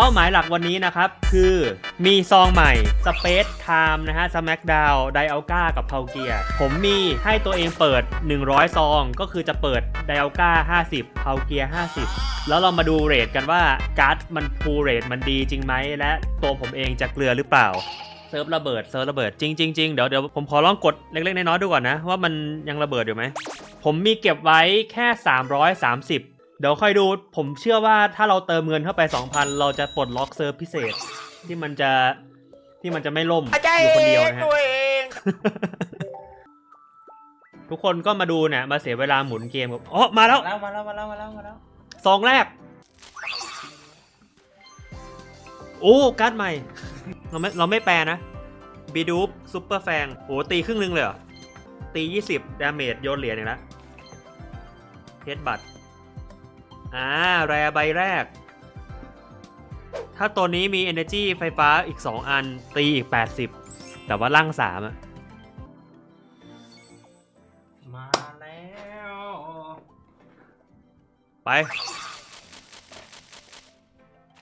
เป้าหมายหลักวันนี้นะครับ คือมีซองใหม่ Space Time นะฮะ Smackdown ไดอัลกากับเพาเกียผมมีให้ตัวเองเปิด 100 ซอง ก็คือจะเปิดไดอัลกา50เพาเกีย50 แล้วเรามาดูเรทกันว่าการ์ดมันฟูเรทมันดีจริงไหม และตัวผมเองจะเกลือหรือเปล่าเซิร์ฟระเบิดเซิร์ฟระเบิดจริงจริงจริงเดี๋ยวเดี๋ยวผมขอลองกดเล็กๆน้อยๆดูก่อนนะ ว่ามันยังระเบิดอยู่ไหม ผมมีเก็บไว้แค่ 330 เดี๋ยวค่อยดูผมเชื่อว่าถ้าเราเติมเงินเข้าไป 2,000 เราจะปลดล็อกเซิร์ฟพิเศษที่มันจะที่มันจะไม่ล่มอยู่คนเดียวนะฮะ ตัวเองทุกคนก็มาดูเนี่ยมาเสียเวลาหมุนเกมกับอ๋อมาแล้วแล้วมาแล้วมาแล้วมาแล้วมาแล้วซองแรก โอ้การ์ดใหม่ เราไม่เราไม่แปลนะบีดูปซูเปอร์แฟงโอ้ตีครึ่งหนึงเลยเหรอ ตี 20 ดาเมจโยนเหรียญอย่างละเฮดบัต อ่า แรใบแรก ถ้าตัวนี้มี Energy ไฟฟ้าอีก 2 อัน ตีอีก 80 แต่ว่าล่าง3อะมาแล้ว ไป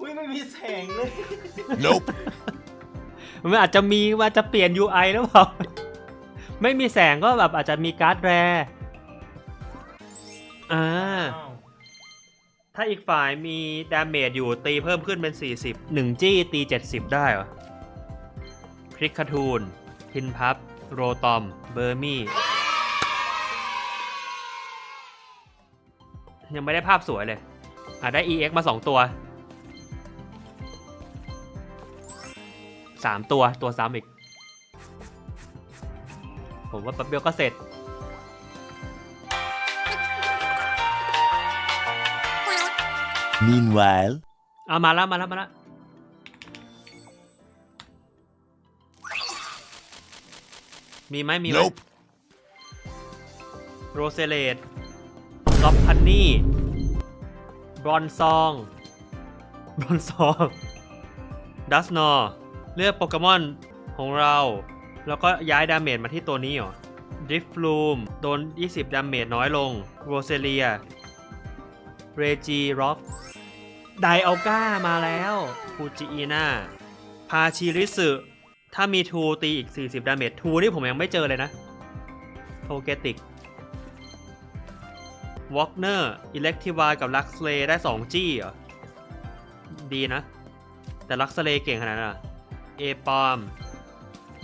อุ้ยไม่มีแสงเลย Nope. มันอาจจะมีว่าจะเปลี่ยน UI หรือเปล่า ไม่มีแสงก็แบบอาจจะมีการ์ดแรอ่า ถ้าอีกฝ่ายมีดาเมจอยู่ตีเพิ่มขึ้นเป็น 40 1 จี้ตี 70 ได้เหรอคริกคาทูนพินพับ โรตอม เบอร์มี่ ยังไม่ได้ภาพสวยเลย อะ ได้ EX มา 2 ตัว 3 ตัวตัวซ้ำอีก ผมว่าแป๊บเดียวก็เสร็จ Meanwhile. เอามาแล้วมาแล้วมาแล้วมีไหมมีไหม Nope. โรเซเลตล็อบพันนี่ บรอนซอง บรอนซอง ดัสนอเลือกโปเกมอนของเรา แล้วก็ย้ายดาเมจมาที่ตัวนี้เหรอดริฟลูมโดน 20 ดาเมจน้อยลง โรเซเลีย เรจีร็อก ไดเอัลก้ามาแล้วฟูจิอีนาพาชิริสึถ้ามีทูตีอีก 40 ดาเมจทูนี่ผมยังไม่เจอเลยนะ โทเกติกวอกเนอร์อิเล็กทิวากับลักซ์เลได้ 2 จี้เหรอ ดีนะ แต่ลักซ์เลเก่งขนาดนั้นอะเอปอม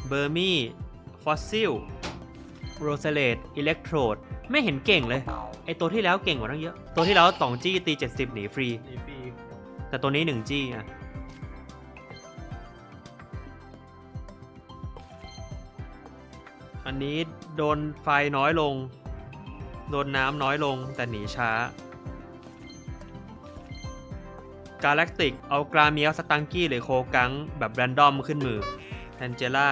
เบอร์มี่ ฟอสซิล โรเซเลตอิเล็กโทรด ไม่เห็นเก่งเลย ไอตัวที่แล้วเก่งกว่าตั้งเยอะ ตัวที่แล้ว2จี้ตี70หนีฟรีดีปีแต่ตัวนี้1จี้อะอันนี้โดนไฟน้อยลง โดนน้ำน้อยลงแต่หนีช้า กาแล็กติก เอากราเมียสตังกี้หรือโคกังแบบแรนดอมขึ้นมือแอนเจล่า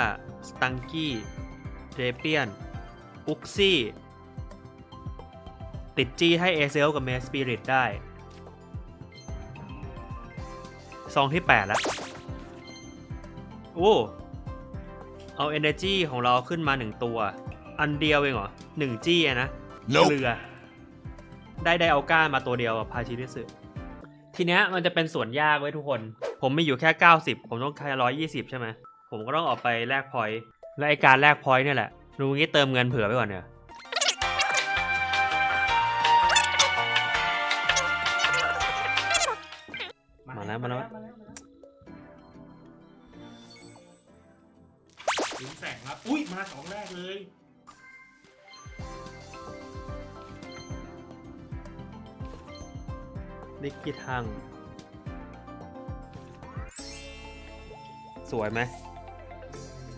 สตังกี้เดเปียน อุกซี่ ติดจี้ให้เอเซลกับเมสปิริตได้ซองที่ 8 แล้ว โอ้ เอา Energy ของเราขึ้นมา 1 ตัว อันเดียวเองเหรอ1จี้อะนะ Nope. เกลือ ได้ไดเอาก้ามาตัวเดียวกับพาชิริสึทีเนี้ยมันจะเป็นส่วนยากไว้ยทุกคน ผมมีอยู่แค่ 90 ผมต้องแค่120 ใช่ไหม ผมก็ต้องออกไปแลกพอยต์และไอการแลกพอยต์เนี่ยแหละ รู้งี้เติมเงินเผื่อไว้ก่อนเนี่ย มาแล้วมาแล้วมาแล้วถึงแสงครับ อุ้ยมาสองแรกเลยลิกกิทัง สวยไหม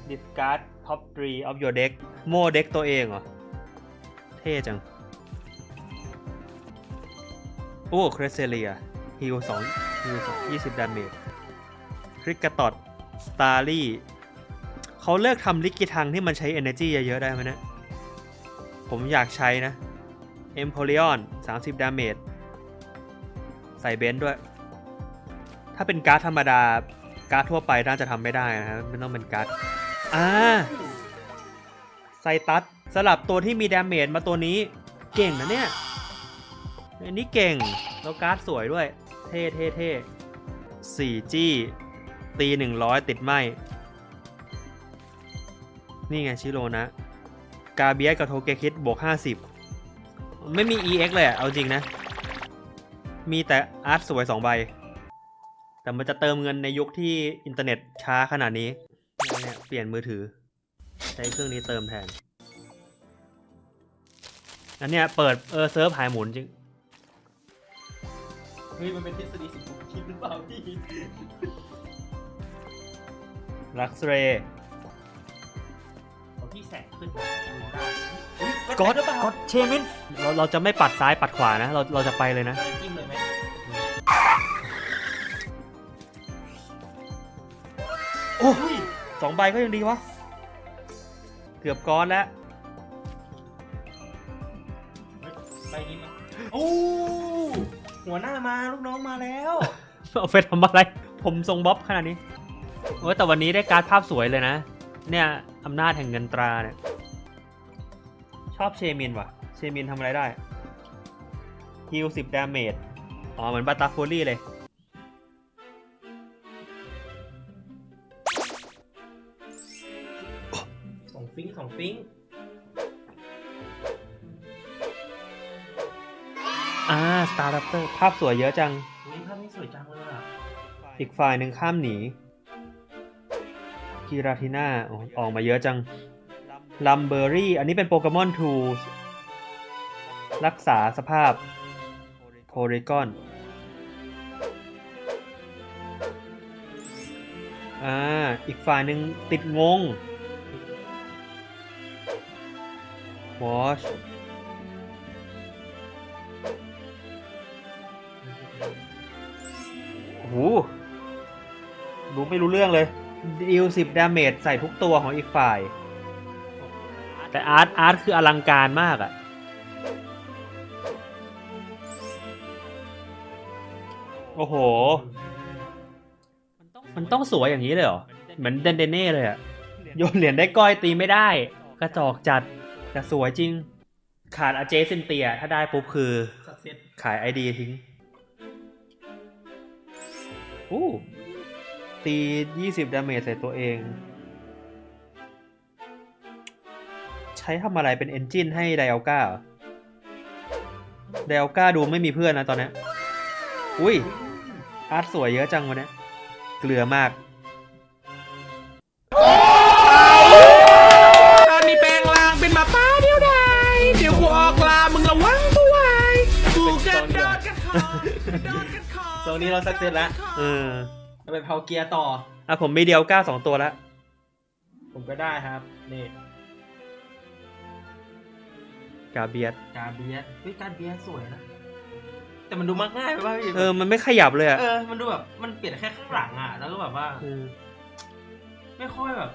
discard top 3 of your deck โม่เด็กตัวเองเหรอ เท่จัง โอ้ครเซเลีย ฮิล2ฮิล20ดาเมจคริกกตอดสตาร์ลี่เขาเลิกทำลิกกิทังที่มันใช้ energy เยอะๆได้ไหมนะ ผมอยากใช้นะ e m p o r i o n 30 ดาเมจใส่เบนซ์ด้วย ถ้าเป็นการ์ดธรรมดา การ์ดทั่วไปน่าจะทำไม่ได้นะครับไม่ต้องเป็นการ์ดอ่าไซตัสสลับตัวที่มีดาเมจมาตัวนี้เก่งนะเนี่ย อันนี้เก่ง แล้วการ์ดสวยด้วย เท่เท่เท่สี่จี้ ตีหนึ่งร้อยติดไหมนี่ไงชิโรนะ กาเบียสกับโทเกคิดบวกห้าสิบไม่มี EX เลยเอาจริงนะ มีแต่อาร์ตสวยสองใบ แต่มันจะเติมเงินในยุคที่อินเทอร์เน็ตช้าขนาดนี้เนี่ยเปลี่ยนมือถือ ใช้เครื่องนี้เติมแทน อันเนี้ยเปิดเออเซิร์ฟหายหมุนจริง ฮ้ยมันเป็นทฤษฎีสิบคิดหรือเปล่าพี่ลักซ์เรย์เอาพี่แสงขึ้นดูได้อุ๊ยก็หรือเปล่าก็เชมินเราเราจะไม่ปัดซ้ายปัดขวานะ เราเราจะไปเลยนะเราจิ้มเลยไหมโอ้อุ้ยสองใบก็ยังดีวะ เกือบก้อนแล้ว หัวหน้ามาลูกน้องมาแล้วเอาไปทำอะไร ผมทรงบ๊อบขนาดนี้โอ้ยแต่วันนี้ได้การ์ดภาพสวยเลยนะ เนี่ยอำนาจแห่งเงินตราเนี่ย ชอบเชมินว่ะ เชมินทำอะไรได้ฮิลสิบดาเมจอ๋อ เหมือนบาตาโฟลี่เลย สองฟิงค์สองฟิง อ่าสตาร์ r ั p เตอร์ภาพสวยเยอะจังอุ้ยภาพนี้สวยจังเลยอะอีกฝ่ายหนึ่งข้ามหนีกิราทิน่าออกมาเยอะจังลัมเบอรี่ อันนี้เป็นโปเกมอนทูรักษาสภาพโพริกอนอ่า อีกฝ่ายหนึ่งติดงงวอช หรู้ไม่รู้เรื่องเลยดีลสิบดาเมจใส่ทุกตัวของอีกฝ่าย แต่อาร์ตอาร์ตคืออลังการมากอะ่ะโอ้โห มันต้องสวยอย่างนี้เลยเหรอ เหมือนเดนเดเน่เลยอะ่ะโยนเหรียญได้ก้อยตีไม่ได้ กระจอกจัดแต่สวยจริง ขาดอาเจซินเตีย ถ้าได้ปุ๊บคือสักเซ็ตขายไอดีทิ้ง อู้ตี20ดาเมจใส่ตัวเอง ใช้ทำอะไรเป็นเอนจินให้ไดอัลก้าไดอัลก้าดูไม่มีเพื่อนนะตอนนี้ อุ้ยอาร์ตสวยเยอะจังวันนี้ เกลือมาก นี้เราสักเซ็ตแล้วเออเราไปเผาเกียร์ต่อ อะผมมีเดียลก้าสองตัวแล้ว ผมก็ได้ครับ นี่กาเบียสกาเบียสเฮ้ยการเบียสสวยนะ แต่มันดูมักง่ายไปป่ะพี่เออ มันไม่ขยับเลยอะเออ มันดูแบบ มันเปลี่ยนแค่ข้างหลังอะ แล้วก็แบบว่าเออไม่ค่อยแบบ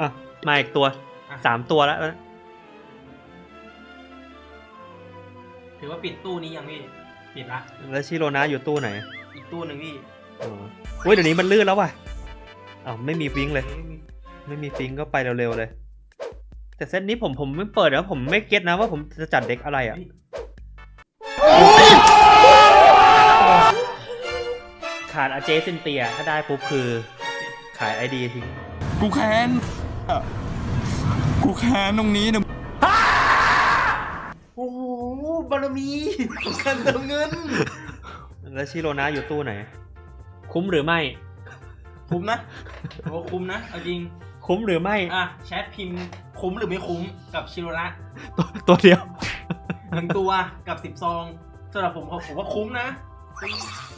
อะ มาอีกตัวอะสามตัวแล้ว ถือว่าปิดตู้นี้ยังพี่ ปิดละ แล้วชิโรนะอยู่ตู้ไหนอีกตู้หนึ่งพี่อ๋ออุ้ยเดี๋ยวนี้มันลื่นแล้วว่ะอ้าวไม่มีฟิงค์เลย ไม่มีไม่มีฟิงค์ก็ไปเร็วๆเลย แต่เซตนี้ผมผมไม่เปิดนะผมไม่เก็ตนะว่าผมจะจัดเด็กอะไรอะขาดอาเจซินเตีย ถ้าได้ปุ๊บคือ ขายไอดีทิ้ง กูแค้น กูแค้นตรงนี้นะโอ้โห บารมีของการเติมเงิน แล้วชิโรนะอยู่ตู้ไหน คุ้มหรือไม่ คุ้มนะโอ้คุ้มนะ เอาจริง คุ้มหรือไม่ อะ แชทพิมพ์คุ้มหรือไม่คุ้มกับชิโรนะตัวตัวเดียวหนึ่งตัวกับสิบซองสำหรับผมผมว่าคุ้มนะ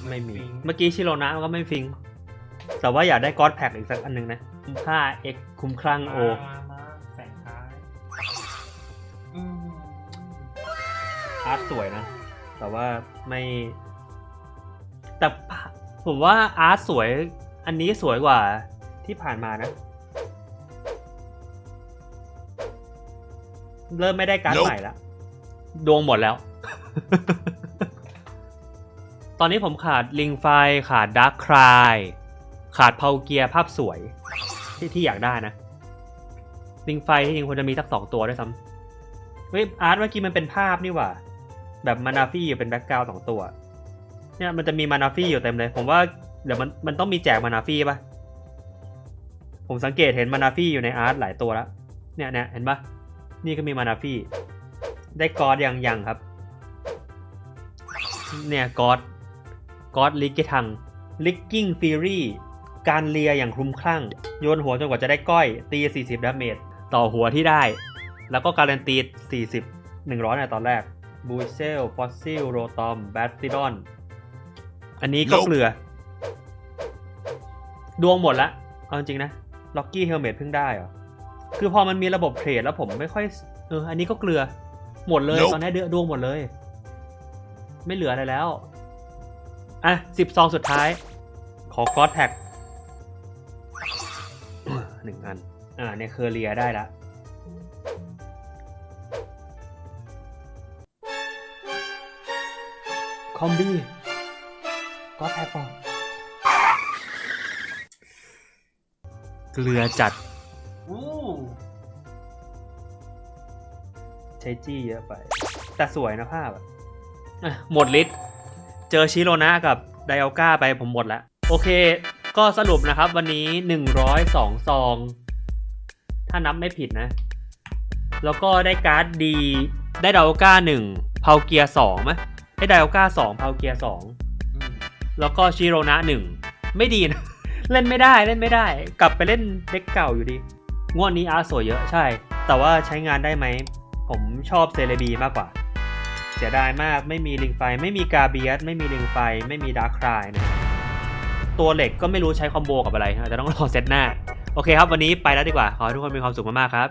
ไม่มี เมื่อกี้ชิโรนะก็ไม่ฟิง แต่ว่าอยากได้กอดแพ็กอีกสักอันหนึ่งนะคุ้มค่า X คุ้มคลั่งโอ อาร์ตสวยนะ แต่ว่าไม่แต่ผมว่าอาร์ตสวย อันนี้สวยกว่าที่ผ่านมานะ เริ่มไม่ได้การ์ด Nope ใหม่แล้ว ดวงหมดแล้ว ตอนนี้ผมขาดลิงไฟขาดดาร์คคลายขาดเพาเกียร์ภาพสวย ที่ที่อยากได้นะ ลิงไฟที่จริงควรจะมีสักสองตัวด้วยซ้ำเฮ้ยอาร์ตเมื่อกี้มันเป็นภาพนี่หว่า แบบมานาฟี่เป็นแบ็กกราวสองตัว เนี่ยมันจะมีมานาฟี่อยู่เต็มเลย ผมว่าเดี๋ยวมันมันต้องมีแจกมานาฟี่ปะผมสังเกตเห็นมานาฟี่อยู่ในอาร์ตหลายตัวแล้ว เนี่ยเนี่ยเห็นปะนี่ก็มีมานาฟี่ ได้กอดยังยังครับ เนี่ยกอดกอดลิกเกทังลิกกิ้งฟีรี่การเลียอย่างคลุ้มคลั่ง โยนหัวจนกว่าจะได้ก้อย ตี 40ดาเมจต่อหัวที่ได้ แล้วก็การันตี 40 100ในตอนแรก บูเซลฟอสซิลโรตอมแบตติดอน อันนี้ก็ Nope เกลือ ดวงหมดละ เอาจริงๆนะล็อกกี้เฮลเมตเพิ่งได้เหรอ คือพอมันมีระบบเทรดแล้วผมไม่ค่อย เออ อันนี้ก็เกลือ หมดเลย Nope ตอนนี้เดือดวงหมดเลย ไม่เหลืออะไรแล้ว อะสิบซองสุดท้าย ขอก๊อตแพ็กหนึ่งอัน อ่าเนี่ยเคอเรียได้ละ คอมบี้ก็แพ็คก่อนเกลือจัด อู้ใช้จี้เยอะไป แต่สวยนะภาพอะอะหมดฤทธิ์เจอชิโรนะกับไดอัลก้าไปผมหมดแล้วโอเค ก็สรุปนะครับวันนี้ 102 ซอง ถ้านับไม่ผิดนะ แล้วก็ได้การ์ดดีได้ไดอัลก้า1เพาเกียร์2ไหม ได้ไดอัลก้า2เพาเกียร์2อืมแล้วก็ชิโรนะหนึ่งไม่ดีนะ เล่นไม่ได้เล่นไม่ได้ กลับไปเล่นเด็กเก่าอยู่ดีงวดนี้อาร์สวยเยอะใช่ แต่ว่าใช้งานได้ไหม ผมชอบเซเลบีมากกว่า เสียดายมากไม่มีลิงไฟ ไม่มีกาเบียสไม่มีลิงไฟ ไม่มีดาร์คครายนะตัวเหล็กก็ไม่รู้ใช้คอมโบกับอะไรอาจจะต้องรอเซตหน้า โอเคครับ วันนี้ไปแล้วดีกว่า ขอให้ทุกคนมีความสุขมากๆครับ